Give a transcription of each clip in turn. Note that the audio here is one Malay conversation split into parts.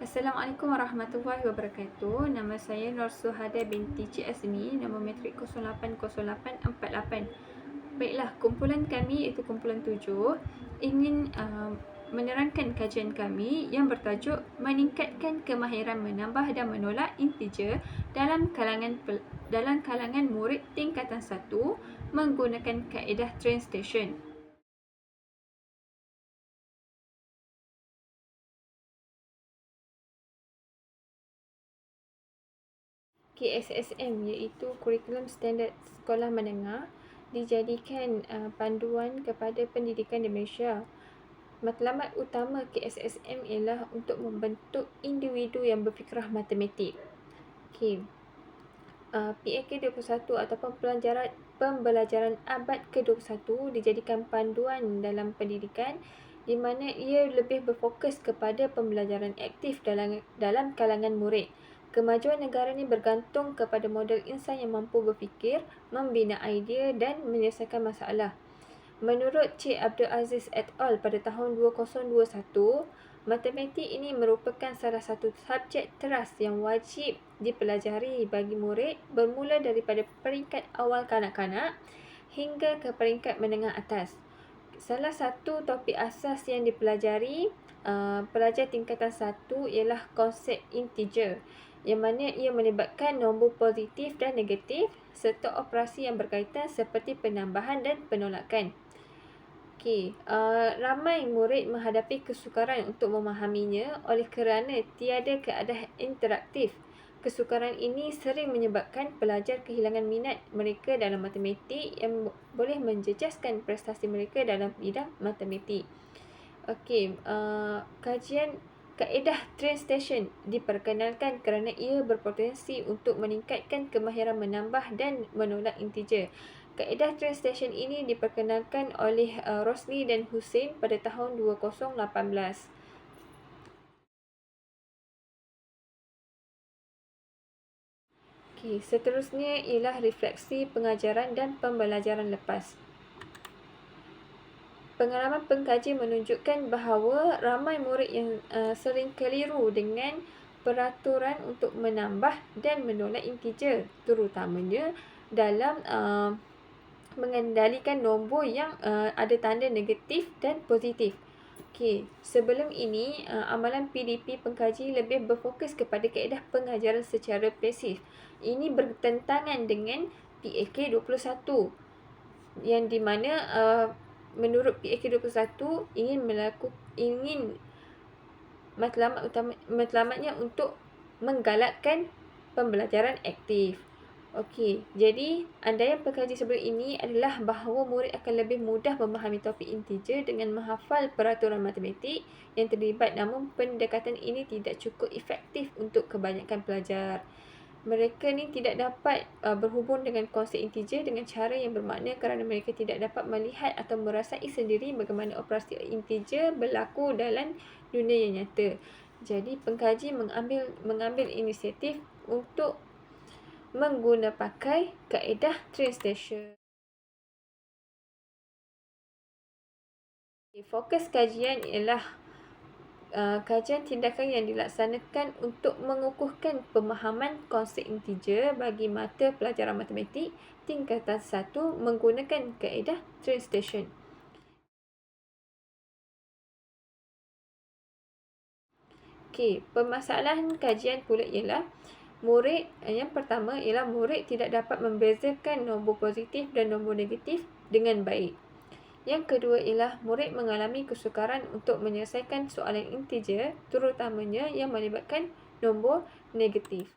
Assalamualaikum warahmatullahi wabarakatuh. Nama saya Nur Suhada binti Cik Azmi, nama matrik 080848. Baiklah, kumpulan kami iaitu kumpulan tujuh ingin uh, menerangkan kajian kami yang bertajuk meningkatkan kemahiran menambah dan menolak integer dalam kalangan dalam kalangan murid tingkatan satu menggunakan kaedah train station. KSSM iaitu Kurikulum Standard Sekolah Menengah dijadikan uh, panduan kepada pendidikan di Malaysia. Matlamat utama KSSM ialah untuk membentuk individu yang berfikrah matematik. Okay. Uh, PAK 21 ataupun pelajaran pembelajaran abad ke-21 dijadikan panduan dalam pendidikan di mana ia lebih berfokus kepada pembelajaran aktif dalam dalam kalangan murid. Kemajuan negara ini bergantung kepada model insan yang mampu berfikir, membina idea dan menyelesaikan masalah. Menurut Cik Abdul Aziz et al. pada tahun 2021, matematik ini merupakan salah satu subjek teras yang wajib dipelajari bagi murid bermula daripada peringkat awal kanak-kanak hingga ke peringkat menengah atas. Salah satu topik asas yang dipelajari uh, pelajar tingkatan satu ialah konsep integer yang mana ia melibatkan nombor positif dan negatif serta operasi yang berkaitan seperti penambahan dan penolakan. Okey, uh, ramai murid menghadapi kesukaran untuk memahaminya oleh kerana tiada keadaan interaktif. Kesukaran ini sering menyebabkan pelajar kehilangan minat mereka dalam matematik yang boleh menjejaskan prestasi mereka dalam bidang matematik. Okey, uh, kajian Kaedah train station diperkenalkan kerana ia berpotensi untuk meningkatkan kemahiran menambah dan menolak integer. Kaedah train station ini diperkenalkan oleh uh, Rosli dan Hussein pada tahun 2018. Okay, seterusnya ialah refleksi pengajaran dan pembelajaran lepas. Pengalaman pengkaji menunjukkan bahawa ramai murid yang uh, sering keliru dengan peraturan untuk menambah dan menolak integer terutamanya dalam uh, mengendalikan nombor yang uh, ada tanda negatif dan positif. Okey, sebelum ini uh, amalan PDP pengkaji lebih berfokus kepada kaedah pengajaran secara pasif. Ini bertentangan dengan PAK 21 yang di mana uh, menurut PAK 21 ingin melakukan ingin matlamat utama matlamatnya untuk menggalakkan pembelajaran aktif. Okey, jadi andaian pengkaji sebelum ini adalah bahawa murid akan lebih mudah memahami topik integer dengan menghafal peraturan matematik yang terlibat namun pendekatan ini tidak cukup efektif untuk kebanyakan pelajar mereka ni tidak dapat uh, berhubung dengan konsep integer dengan cara yang bermakna kerana mereka tidak dapat melihat atau merasai sendiri bagaimana operasi integer berlaku dalam dunia yang nyata. Jadi pengkaji mengambil mengambil inisiatif untuk mengguna pakai kaedah train station. Fokus kajian ialah Uh, kajian tindakan yang dilaksanakan untuk mengukuhkan pemahaman konsep integer bagi mata pelajaran matematik tingkatan 1 menggunakan kaedah train station. Okey, permasalahan kajian pula ialah murid yang pertama ialah murid tidak dapat membezakan nombor positif dan nombor negatif dengan baik. Yang kedua ialah murid mengalami kesukaran untuk menyelesaikan soalan integer terutamanya yang melibatkan nombor negatif.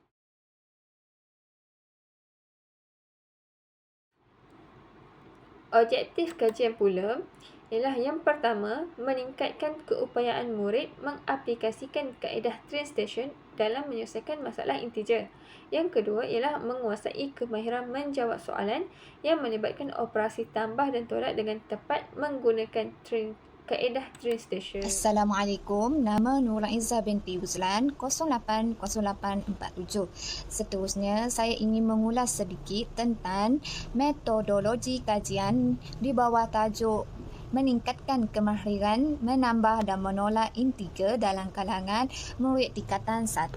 Objektif kajian pula ialah yang pertama meningkatkan keupayaan murid mengaplikasikan kaedah train station dalam menyelesaikan masalah integer. Yang kedua ialah menguasai kemahiran menjawab soalan yang melibatkan operasi tambah dan tolak dengan tepat menggunakan train kaedah train station. Assalamualaikum. Nama Nura Izzah binti Uzlan 080847. Seterusnya saya ingin mengulas sedikit tentang metodologi kajian di bawah tajuk meningkatkan kemahiran menambah dan menolak integer dalam kalangan murid tingkatan 1.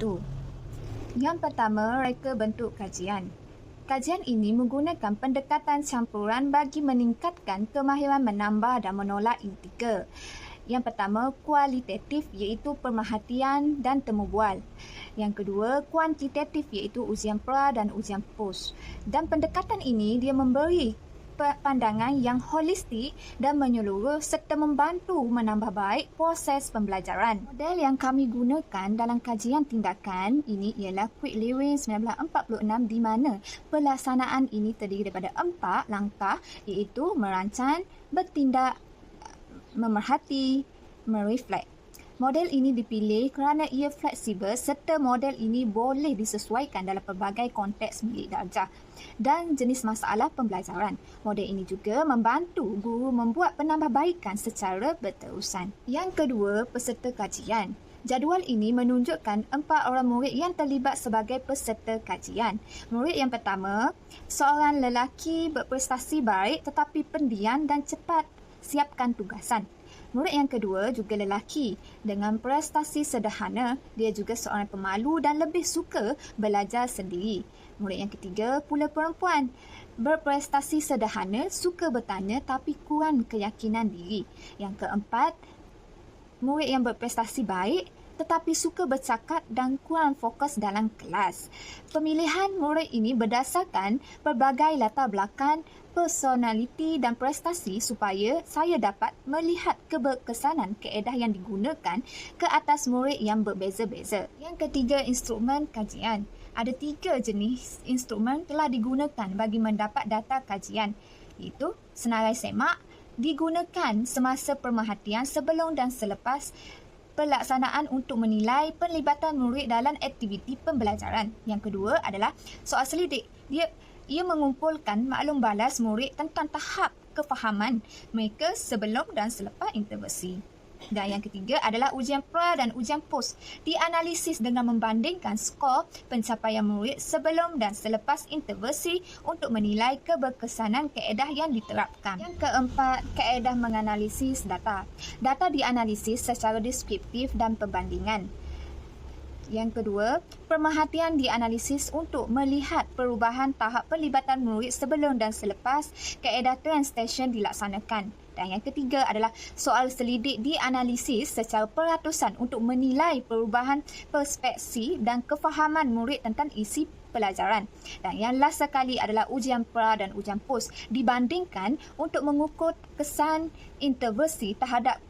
Yang pertama, reka bentuk kajian. Kajian ini menggunakan pendekatan campuran bagi meningkatkan kemahiran menambah dan menolak integer. Yang pertama, kualitatif iaitu pemerhatian dan temu bual. Yang kedua, kuantitatif iaitu ujian pra dan ujian pos. Dan pendekatan ini dia memberi pandangan yang holistik dan menyeluruh serta membantu menambah baik proses pembelajaran. Model yang kami gunakan dalam kajian tindakan ini ialah Quick Lewin 1946 di mana pelaksanaan ini terdiri daripada empat langkah iaitu merancang, bertindak, memerhati, mereflect. Model ini dipilih kerana ia fleksibel serta model ini boleh disesuaikan dalam pelbagai konteks milik darjah dan jenis masalah pembelajaran. Model ini juga membantu guru membuat penambahbaikan secara berterusan. Yang kedua, peserta kajian. Jadual ini menunjukkan empat orang murid yang terlibat sebagai peserta kajian. Murid yang pertama, seorang lelaki berprestasi baik tetapi pendiam dan cepat siapkan tugasan. Murid yang kedua juga lelaki. Dengan prestasi sederhana, dia juga seorang pemalu dan lebih suka belajar sendiri. Murid yang ketiga pula perempuan. Berprestasi sederhana, suka bertanya tapi kurang keyakinan diri. Yang keempat, murid yang berprestasi baik tetapi suka bercakap dan kurang fokus dalam kelas. Pemilihan murid ini berdasarkan pelbagai latar belakang personaliti dan prestasi supaya saya dapat melihat keberkesanan keedah yang digunakan ke atas murid yang berbeza-beza. Yang ketiga, instrumen kajian. Ada tiga jenis instrumen telah digunakan bagi mendapat data kajian iaitu senarai semak digunakan semasa pemerhatian sebelum dan selepas pelaksanaan untuk menilai penlibatan murid dalam aktiviti pembelajaran. Yang kedua adalah soal selidik. Dia ia mengumpulkan maklum balas murid tentang tahap kefahaman mereka sebelum dan selepas intervensi. Dan yang ketiga adalah ujian pra dan ujian pos. Dianalisis dengan membandingkan skor pencapaian murid sebelum dan selepas intervensi untuk menilai keberkesanan keedah yang diterapkan. Yang keempat, keedah menganalisis data. Data dianalisis secara deskriptif dan perbandingan. Yang kedua, pemerhatian dianalisis untuk melihat perubahan tahap pelibatan murid sebelum dan selepas keedah translation dilaksanakan. Dan yang ketiga adalah soal selidik dianalisis secara peratusan untuk menilai perubahan perspeksi dan kefahaman murid tentang isi pelajaran. Dan yang last sekali adalah ujian pra dan ujian pos dibandingkan untuk mengukur kesan intervensi terhadap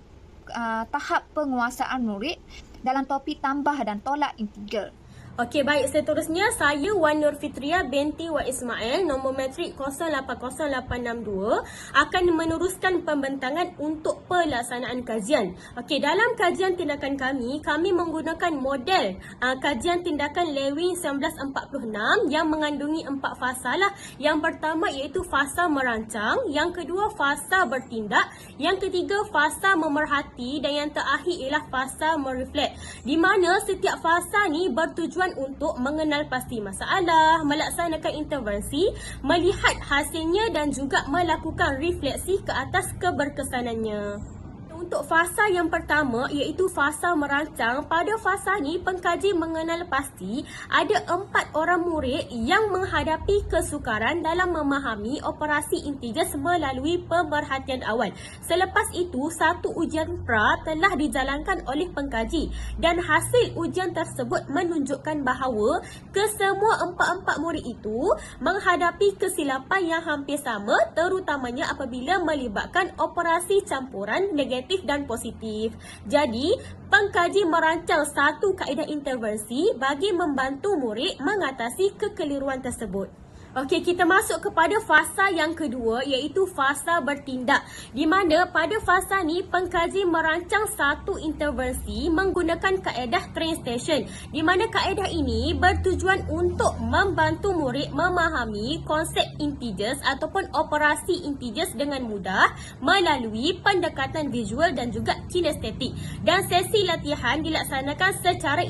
uh, tahap penguasaan murid dalam topik tambah dan tolak integer. Okey, baik. Seterusnya, saya Wan Nur Fitria binti Wan Ismail, nombor matrik 080862 akan meneruskan pembentangan untuk pelaksanaan kajian. Okey, dalam kajian tindakan kami, kami menggunakan model uh, kajian tindakan Lewin 1946 yang mengandungi empat fasa lah. Yang pertama iaitu fasa merancang, yang kedua fasa bertindak, yang ketiga fasa memerhati dan yang terakhir ialah fasa mereflect. Di mana setiap fasa ni bertujuan tujuan untuk mengenal pasti masalah, melaksanakan intervensi, melihat hasilnya dan juga melakukan refleksi ke atas keberkesanannya. Untuk fasa yang pertama iaitu fasa merancang, pada fasa ni pengkaji mengenal pasti ada empat orang murid yang menghadapi kesukaran dalam memahami operasi integers melalui pemerhatian awal. Selepas itu, satu ujian pra telah dijalankan oleh pengkaji dan hasil ujian tersebut menunjukkan bahawa kesemua empat-empat murid itu menghadapi kesilapan yang hampir sama terutamanya apabila melibatkan operasi campuran negatif negatif dan positif. Jadi, pengkaji merancang satu kaedah intervensi bagi membantu murid mengatasi kekeliruan tersebut. Okey, kita masuk kepada fasa yang kedua iaitu fasa bertindak. Di mana pada fasa ni pengkaji merancang satu intervensi menggunakan kaedah train station. Di mana kaedah ini bertujuan untuk membantu murid memahami konsep integers ataupun operasi integers dengan mudah melalui pendekatan visual dan juga kinestetik. Dan sesi latihan dilaksanakan secara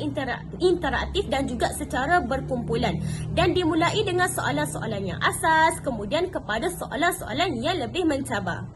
interaktif dan juga secara berkumpulan. Dan dimulai dengan soalan soalan yang asas, kemudian kepada soalan-soalan yang lebih mencabar.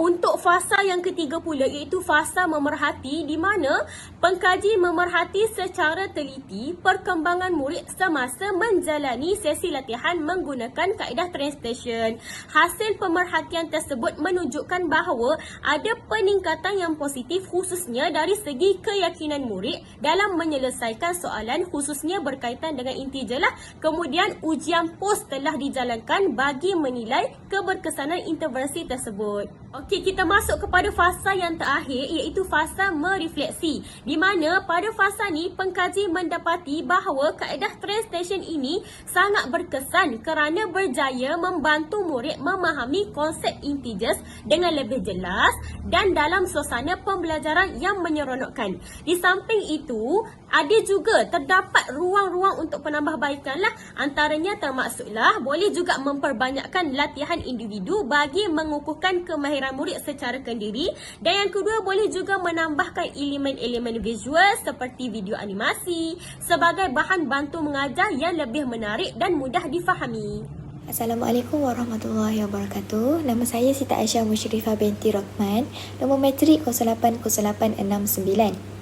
Untuk fasa yang ketiga pula iaitu fasa memerhati di mana pengkaji memerhati secara teliti perkembangan murid semasa menjalani sesi latihan menggunakan kaedah train station. Hasil pemerhatian tersebut menunjukkan bahawa ada peningkatan yang positif khususnya dari segi keyakinan murid dalam menyelesaikan soalan khususnya berkaitan dengan integer lah. Kemudian ujian pos telah dijalankan bagi menilai keberkesanan intervensi tersebut. Okey, kita masuk kepada fasa yang terakhir iaitu fasa merefleksi. Di mana pada fasa ni pengkaji mendapati bahawa kaedah train station ini sangat berkesan kerana berjaya membantu murid memahami konsep integers dengan lebih jelas dan dalam suasana pembelajaran yang menyeronokkan. Di samping itu, ada juga terdapat ruang-ruang untuk penambahbaikan lah. Antaranya termaksudlah boleh juga memperbanyakkan latihan individu bagi mengukuhkan kemahiran murid secara kendiri. Dan yang kedua boleh juga menambahkan elemen-elemen visual seperti video animasi sebagai bahan bantu mengajar yang lebih menarik dan mudah difahami. Assalamualaikum warahmatullahi wabarakatuh. Nama saya Siti Aisyah Musyrifah binti Rohman, nombor metrik 080869.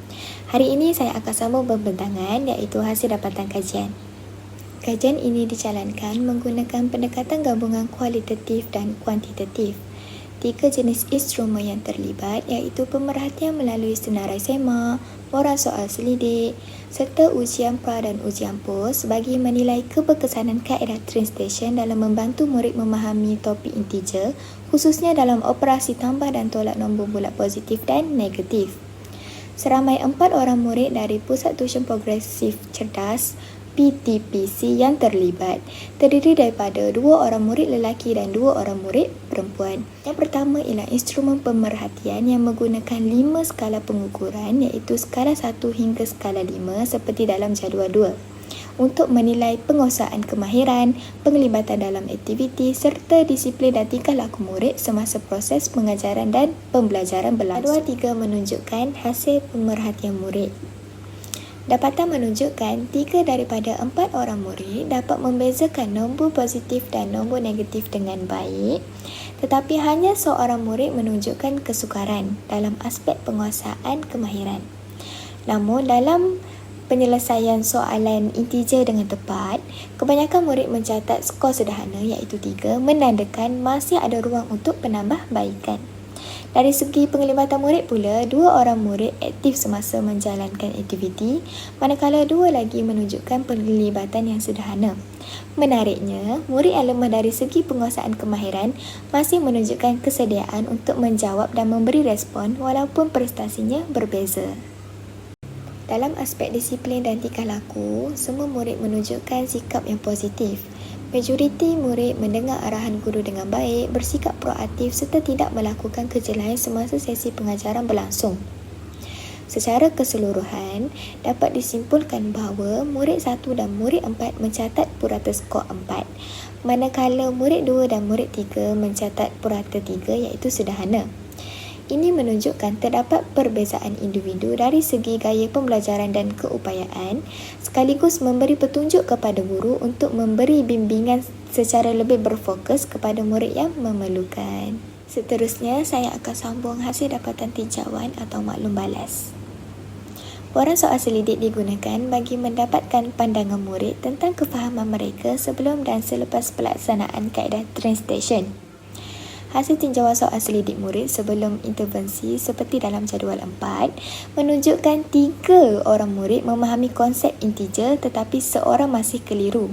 Hari ini saya akan sambung pembentangan iaitu hasil dapatan kajian. Kajian ini dijalankan menggunakan pendekatan gabungan kualitatif dan kuantitatif. Tiga jenis instrumen yang terlibat iaitu pemerhatian melalui senarai sema, moral soal selidik, serta ujian pra dan ujian pos bagi menilai keberkesanan kaedah train station dalam membantu murid memahami topik integer khususnya dalam operasi tambah dan tolak nombor bulat positif dan negatif. Seramai empat orang murid dari Pusat Tuition Progresif Cerdas PTPC yang terlibat terdiri daripada dua orang murid lelaki dan dua orang murid perempuan. Yang pertama ialah instrumen pemerhatian yang menggunakan lima skala pengukuran iaitu skala satu hingga skala lima seperti dalam jadual dua untuk menilai penguasaan kemahiran, penglibatan dalam aktiviti serta disiplin dan tingkah laku murid semasa proses pengajaran dan pembelajaran berlangsung. Dua tiga menunjukkan hasil pemerhatian murid. Dapatan menunjukkan tiga daripada empat orang murid dapat membezakan nombor positif dan nombor negatif dengan baik tetapi hanya seorang murid menunjukkan kesukaran dalam aspek penguasaan kemahiran. Namun dalam penyelesaian soalan integer dengan tepat, kebanyakan murid mencatat skor sederhana iaitu 3 menandakan masih ada ruang untuk penambahbaikan. Dari segi penglibatan murid pula, dua orang murid aktif semasa menjalankan aktiviti, manakala dua lagi menunjukkan penglibatan yang sederhana. Menariknya, murid yang lemah dari segi penguasaan kemahiran masih menunjukkan kesediaan untuk menjawab dan memberi respon walaupun prestasinya berbeza. Dalam aspek disiplin dan tingkah laku, semua murid menunjukkan sikap yang positif. Majoriti murid mendengar arahan guru dengan baik, bersikap proaktif serta tidak melakukan kerja lain semasa sesi pengajaran berlangsung. Secara keseluruhan, dapat disimpulkan bahawa murid 1 dan murid 4 mencatat purata skor 4, manakala murid 2 dan murid 3 mencatat purata 3 iaitu sederhana. Ini menunjukkan terdapat perbezaan individu dari segi gaya pembelajaran dan keupayaan sekaligus memberi petunjuk kepada guru untuk memberi bimbingan secara lebih berfokus kepada murid yang memerlukan. Seterusnya, saya akan sambung hasil dapatan tinjauan atau maklum balas. Warna soal selidik digunakan bagi mendapatkan pandangan murid tentang kefahaman mereka sebelum dan selepas pelaksanaan kaedah train station. Hasil tinjauan soal selidik murid sebelum intervensi seperti dalam jadual 4 menunjukkan tiga orang murid memahami konsep integer tetapi seorang masih keliru.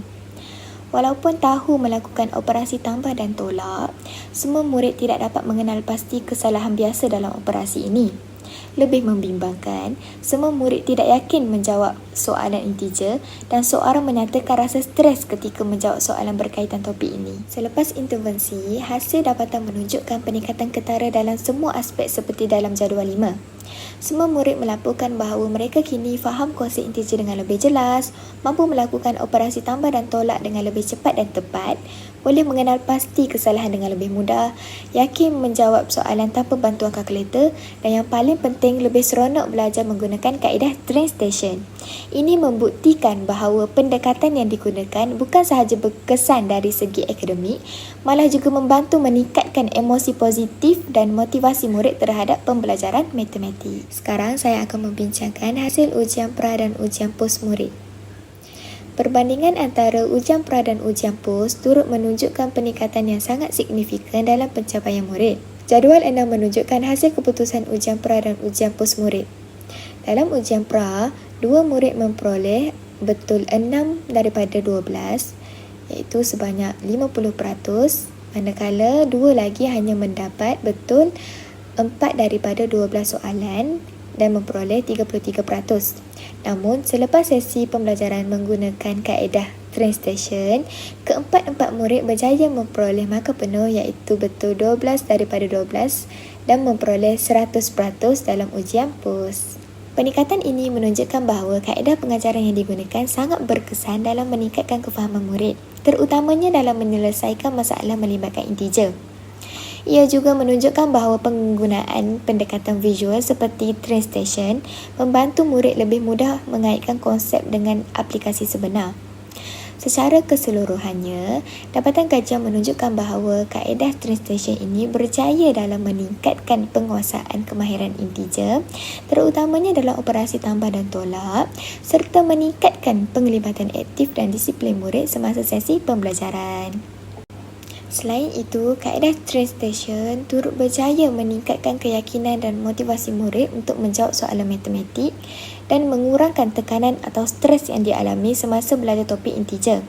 Walaupun tahu melakukan operasi tambah dan tolak, semua murid tidak dapat mengenal pasti kesalahan biasa dalam operasi ini. Lebih membimbangkan, semua murid tidak yakin menjawab soalan integer dan seorang menyatakan rasa stres ketika menjawab soalan berkaitan topik ini. Selepas intervensi, hasil dapatan menunjukkan peningkatan ketara dalam semua aspek seperti dalam jadual 5. Semua murid melaporkan bahawa mereka kini faham konsep integer dengan lebih jelas, mampu melakukan operasi tambah dan tolak dengan lebih cepat dan tepat, boleh mengenal pasti kesalahan dengan lebih mudah, yakin menjawab soalan tanpa bantuan kalkulator dan yang paling penting lebih seronok belajar menggunakan kaedah train station. Ini membuktikan bahawa pendekatan yang digunakan bukan sahaja berkesan dari segi akademik, malah juga membantu meningkatkan emosi positif dan motivasi murid terhadap pembelajaran matematik. Sekarang saya akan membincangkan hasil ujian pra dan ujian pos murid. Perbandingan antara ujian pra dan ujian pos turut menunjukkan peningkatan yang sangat signifikan dalam pencapaian murid. Jadual 6 menunjukkan hasil keputusan ujian pra dan ujian pos murid. Dalam ujian pra, dua murid memperoleh betul 6 daripada 12 iaitu sebanyak 50% manakala dua lagi hanya mendapat betul 4 daripada 12 soalan dan memperoleh 33%. Namun, selepas sesi pembelajaran menggunakan kaedah train station, keempat-empat murid berjaya memperoleh markah penuh iaitu betul 12 daripada 12 dan memperoleh 100% dalam ujian POS. Peningkatan ini menunjukkan bahawa kaedah pengajaran yang digunakan sangat berkesan dalam meningkatkan kefahaman murid, terutamanya dalam menyelesaikan masalah melibatkan integer. Ia juga menunjukkan bahawa penggunaan pendekatan visual seperti train station membantu murid lebih mudah mengaitkan konsep dengan aplikasi sebenar. Secara keseluruhannya, dapatan kajian menunjukkan bahawa kaedah translation ini berjaya dalam meningkatkan penguasaan kemahiran integer, terutamanya dalam operasi tambah dan tolak, serta meningkatkan penglibatan aktif dan disiplin murid semasa sesi pembelajaran. Selain itu, kaedah translation turut berjaya meningkatkan keyakinan dan motivasi murid untuk menjawab soalan matematik dan mengurangkan tekanan atau stres yang dialami semasa belajar topik integer.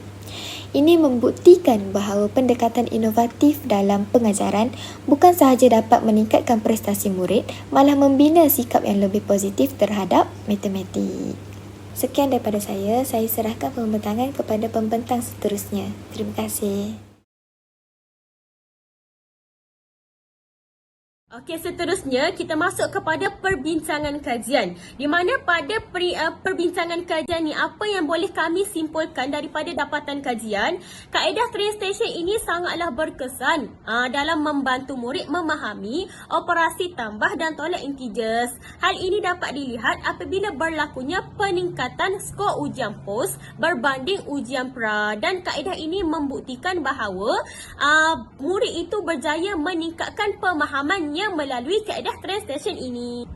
Ini membuktikan bahawa pendekatan inovatif dalam pengajaran bukan sahaja dapat meningkatkan prestasi murid, malah membina sikap yang lebih positif terhadap matematik. Sekian daripada saya, saya serahkan pembentangan kepada pembentang seterusnya. Terima kasih. Okey, seterusnya kita masuk kepada perbincangan kajian. Di mana pada peri, uh, perbincangan kajian ni apa yang boleh kami simpulkan daripada dapatan kajian? Kaedah train station ini sangatlah berkesan uh, dalam membantu murid memahami operasi tambah dan tolak integers. Hal ini dapat dilihat apabila berlakunya peningkatan skor ujian pos berbanding ujian pra dan kaedah ini membuktikan bahawa uh, murid itu berjaya meningkatkan pemahamannya melalui kaedah train station ini.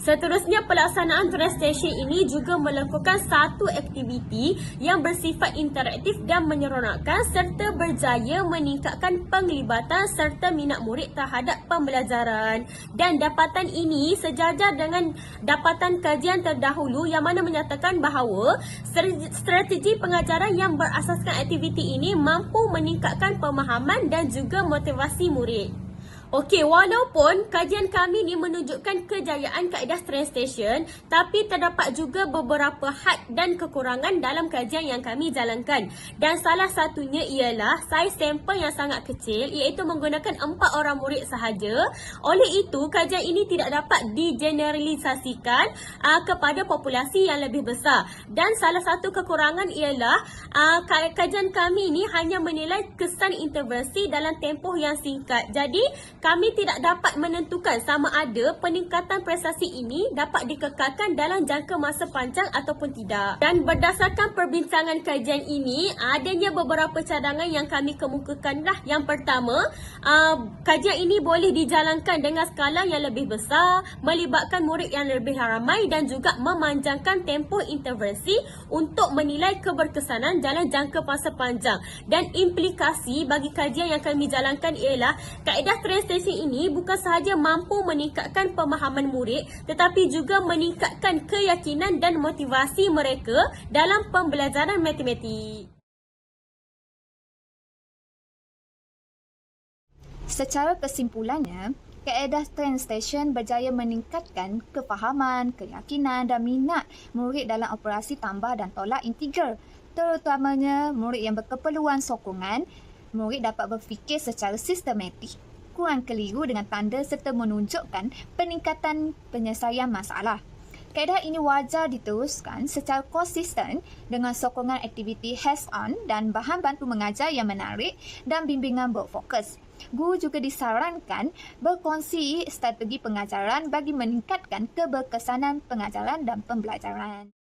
Seterusnya, pelaksanaan train station ini juga melakukan satu aktiviti yang bersifat interaktif dan menyeronokkan serta berjaya meningkatkan penglibatan serta minat murid terhadap pembelajaran. Dan dapatan ini sejajar dengan dapatan kajian terdahulu yang mana menyatakan bahawa strategi pengajaran yang berasaskan aktiviti ini mampu meningkatkan pemahaman dan juga motivasi murid. Okey, walaupun kajian kami ni menunjukkan kejayaan kaedah train station, tapi terdapat juga beberapa had dan kekurangan dalam kajian yang kami jalankan. Dan salah satunya ialah saiz sampel yang sangat kecil iaitu menggunakan empat orang murid sahaja. Oleh itu, kajian ini tidak dapat digeneralisasikan uh, kepada populasi yang lebih besar. Dan salah satu kekurangan ialah uh, kajian kami ini hanya menilai kesan intervensi dalam tempoh yang singkat. Jadi, kami tidak dapat menentukan sama ada peningkatan prestasi ini dapat dikekalkan dalam jangka masa panjang ataupun tidak. Dan berdasarkan perbincangan kajian ini, adanya beberapa cadangan yang kami kemukakan lah. Yang pertama, uh, kajian ini boleh dijalankan dengan skala yang lebih besar, melibatkan murid yang lebih ramai dan juga memanjangkan tempoh intervensi untuk menilai keberkesanan dalam jangka masa panjang. Dan implikasi bagi kajian yang kami jalankan ialah kaedah trans stesen ini bukan sahaja mampu meningkatkan pemahaman murid tetapi juga meningkatkan keyakinan dan motivasi mereka dalam pembelajaran matematik. Secara kesimpulannya, kaedah train station berjaya meningkatkan kefahaman, keyakinan dan minat murid dalam operasi tambah dan tolak integer. Terutamanya murid yang berkeperluan sokongan, murid dapat berfikir secara sistematik kurang keliru dengan tanda serta menunjukkan peningkatan penyelesaian masalah. Kaedah ini wajar diteruskan secara konsisten dengan sokongan aktiviti hands-on dan bahan bantu mengajar yang menarik dan bimbingan berfokus. Guru juga disarankan berkongsi strategi pengajaran bagi meningkatkan keberkesanan pengajaran dan pembelajaran.